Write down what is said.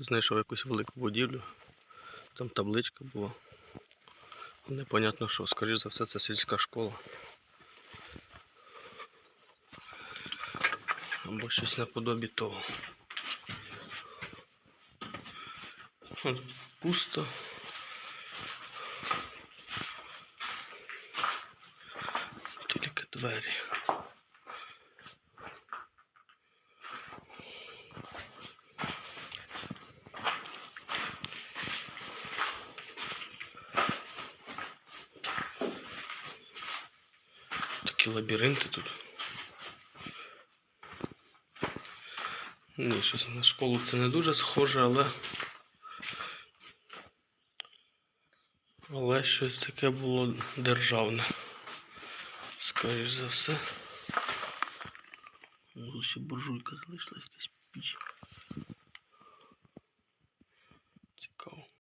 Знайшов якусь велику будівлю. Там табличка була. Непонятно що, скоріш за все, це сільська школа. Або щось наподобі того. От Пусто. Тільки двері. Такі лабіринти тут. Ні, щось на школу це не дуже схоже, але. Але щось таке було державне. Скоріш за все. Ось буржуйка залишилась якась піч.